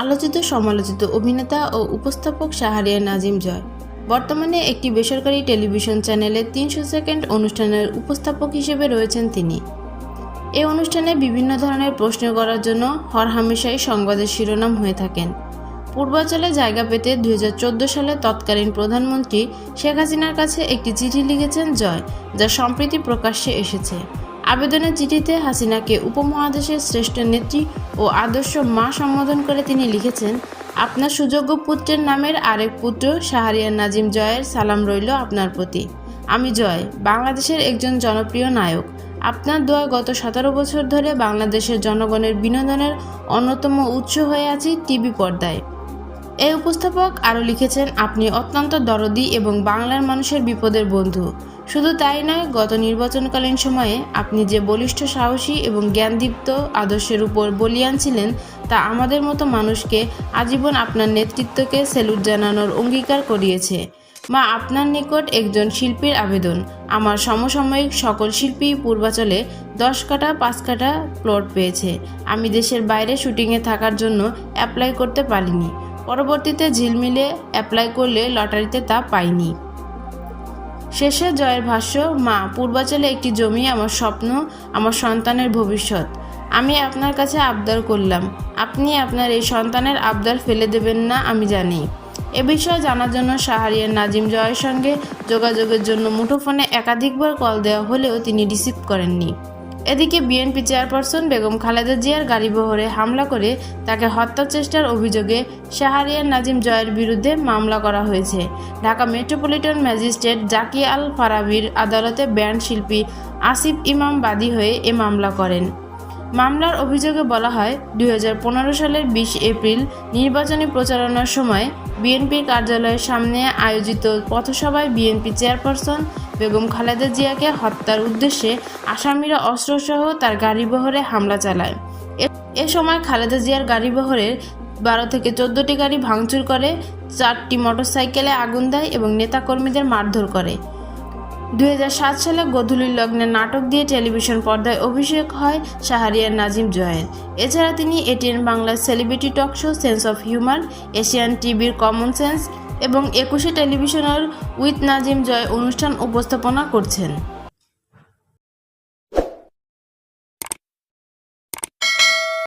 আলোচিত, সমালোচিত অভিনেতা ও উপস্থাপক শাহরিয়া নাজিম জয়। বর্তমানে একটি বেসরকারি টেলিভিশন চ্যানেলে তিনশো সেকেন্ড অনুষ্ঠানের উপস্থাপক হিসেবে রয়েছেন তিনি। এই অনুষ্ঠানে বিভিন্ন ধরনের প্রশ্ন করার জন্য হরহামেশাই সংবাদের শিরোনাম হয়ে থাকেন। পূর্বাঞ্চলে জায়গা পেতে দুই হাজার চোদ্দ সালে তৎকালীন প্রধানমন্ত্রী শেখ হাসিনার কাছে একটি চিঠি লিখেছেন জয়, যা সম্প্রতি প্রকাশ্যে এসেছে। আবেদনের চিঠিতে হাসিনাকে উপমহাদেশের শ্রেষ্ঠ নেত্রী ও আদর্শ মা সম্বোধন করে তিনি লিখেছেন, আপনার সুযোগ্য পুত্রের নামের আরেক পুত্র শাহরিয়ার নাজিম জয়ের সালাম রইল আপনার প্রতি। আমি জয়, বাংলাদেশের একজন জনপ্রিয় নায়ক। আপনার দোয়া গত সতেরো বছর ধরে বাংলাদেশের জনগণের বিনোদনের অন্যতম উৎস হয়ে আছি টিভি পর্দায়। এই উপস্থাপক আরও লিখেছেন, আপনি অত্যন্ত দরদি এবং বাংলার মানুষের বিপদের বন্ধু। শুধু তাই নয়, গত নির্বাচনকালীন সময়ে আপনি যে বলিষ্ঠ সাহসী এবং জ্ঞানদীপ্ত আদর্শের উপর বলিয়ান ছিলেন, তা আমাদের মতো মানুষকে আজীবন আপনার নেতৃত্বকে স্যালুট জানানোর অঙ্গীকার করিয়েছে। মা, আপনার নিকট একজন শিল্পীর আবেদন। আমার সমসাময়িক সকল শিল্পী পূর্বাচলে দশ কাটা পাঁচ কাটা প্লট পেয়েছে। আমি দেশের বাইরে শুটিংয়ে থাকার জন্য অ্যাপ্লাই করতে পারিনি। পরবর্তীতে ঝিলমিলে অ্যাপ্লাই করলে লটারিতে তা পাইনি। শেষে জয়ের ভাষ্য, মা, পূর্বাচলে একটি জমি, আমার স্বপ্ন, আমার সন্তানের ভবিষ্যৎ। আমি আপনার কাছে আবদার করলাম। আপনি আপনার এই সন্তানের আবদার ফেলে দেবেন না, আমি জানি। এ বিষয়ে জানার জন্য শাহরিয়ার নাজিম জয়ের সঙ্গে যোগাযোগের জন্য মুঠোফোনে একাধিকবার কল দেওয়া হলেও তিনি রিসিভ করেননি। এদিকে বিএনপি চেয়ারপারসন বেগম খালেদা জিয়ার গাড়িবহরে হামলা করে তাকে হত্যা চেষ্টার অভিযোগে শাহরিয়ার নাজিম জয়ের বিরুদ্ধে মামলা করা হয়েছে। ঢাকা মেট্রোপলিটন ম্যাজিস্ট্রেট জাকি আল ফারাবির আদালতে ব্যান্ড শিল্পী আসিফ ইমাম বাদী হয়ে এ মামলা করেন। মামলার অভিযোগে বলা হয়, দুই হাজার পনেরো সালের বিশ এপ্রিল নির্বাচনী প্রচারণার সময় বিএনপির কার্যালয়ের সামনে আয়োজিত পথসভায় বিএনপি চেয়ারপারসন বেগম খালেদা জিয়াকে হত্যার উদ্দেশ্যে আসামিরা অস্ত্রসহ তার গাড়িবহরে হামলা চালায়। এ- সময় খালেদা জিয়ার গাড়িবহরের বারো থেকে চোদ্দটি গাড়ি ভাঙচুর করে, চারটি মোটরসাইকেলে আগুন দেয় এবং নেতাকর্মীদের মারধর করে। দুই হাজার সাত সালে গধূলির লগ্নে নাটক দিয়ে টেলিভিশন পর্দায় অভিষেক হয় শাহরিয়ার নাজিম জয়ের এছাড়া তিনি এটিএন বাংলার celebrity talk show sense of humour, Asian টিভির কমন সেন্স এবং একুশে টেলিভিশনের উইথ নাজিম জয় অনুষ্ঠান উপস্থাপনা করছেন।